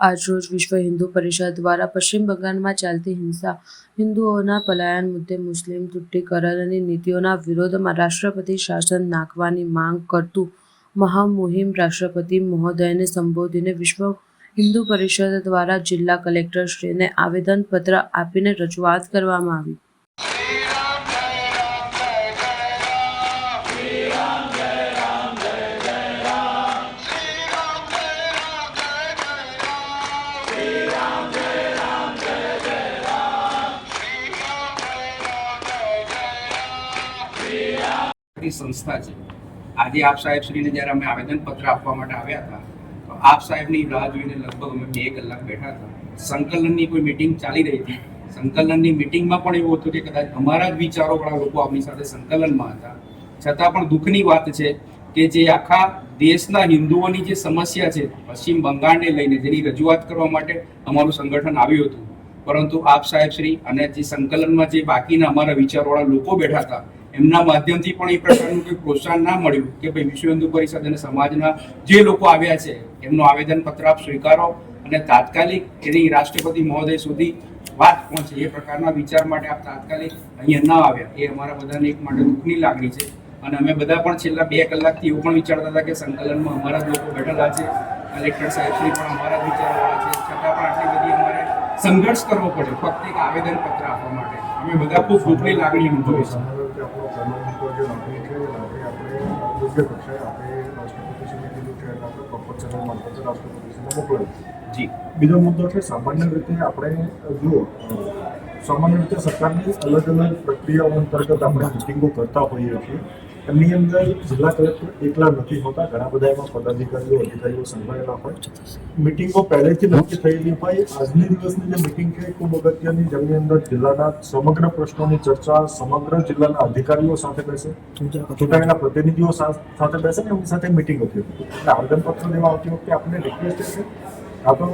આજરોજ વિશ્વ હિન્દુ પરિષદ દ્વારા પશ્ચિમ બંગાળમાં ચાલતી હિંસા, હિન્દુઓના પલાયન મુદ્દે મુસ્લિમ તૂટીકરણની નીતિઓના વિરોધમાં રાષ્ટ્રપતિ શાસન નાખવાની માંગ કરતું મહામુહિમ રાષ્ટ્રપતિ મહોદયને સંબોધીને વિશ્વ હિન્દુ પરિષદ દ્વારા જિલ્લા કલેક્ટરશ્રીને આવેદનપત્ર આપીને રજૂઆત કરવામાં આવી. સંસ્થા છે. આજે આપ સાહેબશ્રીને જ્યારે અમે આવેદનપત્ર આપવા માટે આવ્યા હતા, તો આપ સાહેબની રાહ જોઈને લગભગ અમે બે કલાક બેઠા હતા. સંકલનની કોઈ મિટિંગ ચાલી રહી હતી. સંકલનની મિટિંગમાં પણ એવું હતું કે કદાચ અમારા જ વિચારોવાળા લોકો આપણી સાથે સંકલનમાં હતા. છતાં પણ દુઃખની વાત છે કે જે આખા દેશના હિન્દુઓની જે સમસ્યા છે, પશ્ચિમ બંગાળને લઈને જેની રજૂઆત કરવા માટે અમારું સંગઠન આવ્યું હતું. પરંતુ આપ સાહેબ શ્રી અને જે સંકલનમાં જે બાકીના અમારા વિચારવાળા લોકો બેઠા હતા એમના માધ્યમથી પણ એ પ્રકારનું કોઈ પ્રોત્સાહન ના મળ્યું કે ભાઈ વિશ્વ હિન્દુ પરિષદ અને સમાજના જે લોકો આવ્યા છે, એમનું આવેદનપત્ર આપ સ્વીકારો અને તાત્કાલિક એની રાષ્ટ્રપતિ મહોદય સુધી વાત પહોંચે એ પ્રકારના વિચાર માટે આપ તાત્કાલિક અહીંયા ન આવ્યા. એ અમારા બધાને એક માટે દુઃખની લાગણી છે. અને અમે બધા પણ છેલ્લા બે કલાકથી એવું પણ વિચારતા હતા કે સંકલનમાં અમારા જ લોકો બેઠેલા છે. કલેક્ટર સાહેબશ્રી પણ અમારા જ વિચારવાળા છે. છતાં પણ આટલી બધી અમારે સંઘર્ષ કરવો પડ્યો ફક્ત એક આવેદનપત્ર આપવા માટે. અમે બધા ખૂબ દુઃખની લાગણી અનુભવી સામાન્ય રીતે આપણો પ્રધાનમંત્રી જે. નોકરી આપણે યોગ્ય કક્ષાએ આપણે રાષ્ટ્રપતિશ્રીને કીધું કે આપણે પ્રપોઝલ મારફતે રાષ્ટ્રપતિશ્રીને મોકલાવ્યું જી બીજો મુદ્દો છે, સામાન્ય રીતે આપણે જુઓ સામાન્ય રીતે સરકારની અલગ અલગ પ્રક્રિયાઓ અંતર્ગત આપણે મિટિંગો કરતા હોઈએ છીએ. એમની અંદર જિલ્લા કલેક્ટર એકલા નથી હોતા. ઘણા બધા એમાં પદાધિકારીઓ, અધિકારીઓ સંકળાયેલા હોય. મિટિંગો પહેલેથી નક્કી થયેલી હોય. આજની દિવસની જે મિટિંગ છે ખૂબ અગત્યની. જેમની અંદર જિલ્લાના સમગ્ર પ્રશ્નોની ચર્ચા સમગ્ર જિલ્લાના અધિકારીઓ સાથે બેસે. ચૂંટાયેલા પ્રતિનિધિઓ સાથે બેસે ને એમની સાથે મિટિંગ હતી એટલે આવેદનપત્ર દેવા આવતી વખતે આપણે રિક્વેસ્ટ છે. કાં તો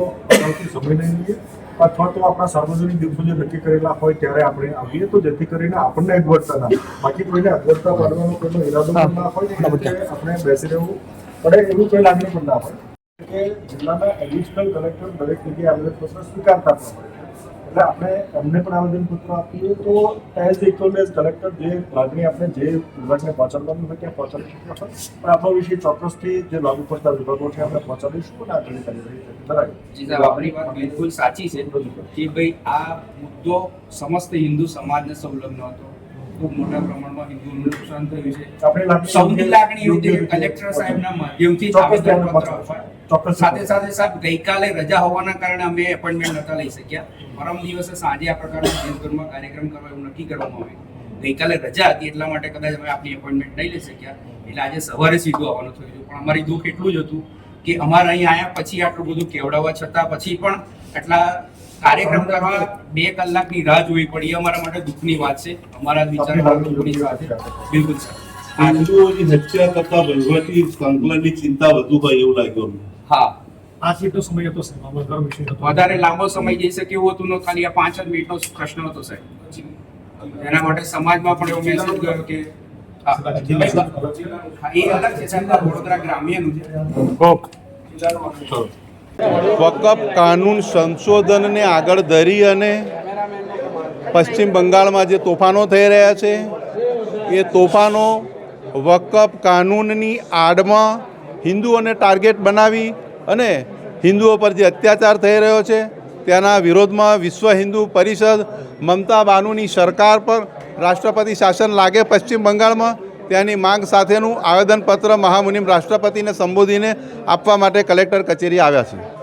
સમય નહીં લઈએ. અથવા તો આપણા સાર્વજનિક દિવસો જે નક્કી કરેલા હોય ત્યારે આપણે આવીએ તો જેથી કરીને આપણને અગવડતા ના બાકી કોઈને અગવડતા પાડવાનો કોઈનો ઈરાદો ના હોય આપણે બેસી રહેવું પડે એવું કોઈ લાગણી પણ ના હોય. કે જિલ્લાના એડિશનલ કલેક્ટર દરેક જગ્યાએ આવેદનપત્ર સ્વીકારતા પણ હોય. એટલે આપણે અમને પણ આવેદનપત્ર આપીએ. તો એઝ ઇક્વલ એઝ કલેક્ટર જે લાગણી આપણે જે વિભાગને પહોંચાડવાનું હોય ત્યાં પહોંચાડી હોય પણ આપણો વિષય ચોક્કસથી જે લાગુ પડતા વિભાગો છે આપણે પહોંચાડીશું અને આગળ કરી રહી જી આપણી બિલકુલ સાચી છે. કે ભાઈ આ મુદ્દો સમસ્ત હિન્દુ સમાજને સંલગ્ન હતો. ખૂબ મોટા પ્રમાણમાં હિન્દુઓનું નુકસાન થયું છે. આપણી સૌની લાગણી એવી કલેક્ટર સાહેબના માધ્યમથી. ચોક્કસ સાથે સાથે સાહેબ ગઈકાલે રજા હોવાના કારણે અમે એપોઇન્ટમેન્ટ નતા લઈ શક્યા. પરમ દિવસે સાંજે આ પ્રકારના દેશભરમાં કાર્યક્રમ કરવા એવું નક્કી કરવામાં આવ્યું. ગઈકાલે રજા હતી એટલા માટે કદાચ અમે આપની એપોઇન્ટમેન્ટ નહીં લઈ શક્યા. એટલે આજે સવારે સીધું આવવાનું થયું પણ અમારી દુઃખ એટલું જ હતું કે અમારે અહીં આવ્યા પછી આટલું બધું કેવડાવવા છતાં પછી પણ આટલા કાર્યક્રમ કરવા બે કલાકની રાહ જોવી પડી. એ અમારા માટે દુઃખની વાત છે. અમારા વિચારો બિલકુલ સર હિન્દુઓની હત્યા કરતા વહીવટી સંકલનની ચિંતા વધુ હોય એવું લાગ્યું હા. આ કેટલો સમય હતો સાહેબ. વિષય હતો. વધારે લાંબો સમય જઈ શકે એવું હતું ખાલી આ પાંચ જ મિનિટનો પ્રશ્ન હતો સાહેબ. એના માટે સમાજમાં પણ એવો મેસેજ ગયો કે એ અલગ છે સાહેબ. વડોદરા ગ્રામ્યનું છે. વકફ કાનૂન સંશોધનને આગળ ધરી અને પશ્ચિમ બંગાળમાં જે તોફાનો થઈ રહ્યા છે, એ તોફાનો વકફ કાનૂનની આડમાં હિન્દુઓને ટાર્ગેટ બનાવી અને હિન્દુઓ પર જે અત્યાચાર થઈ રહ્યો છે તેના વિરોધમાં વિશ્વ હિન્દુ પરિષદ મમતા બાનુની સરકાર પર રાષ્ટ્રપતિ શાસન લાગે પશ્ચિમ બંગાળમાં તેની માંગ સાથેનું આવેદનપત્ર મહામુનિમ રાષ્ટ્રપતિને સંબોધીને આપવા માટે કલેક્ટર કચેરી આવ્યા છે.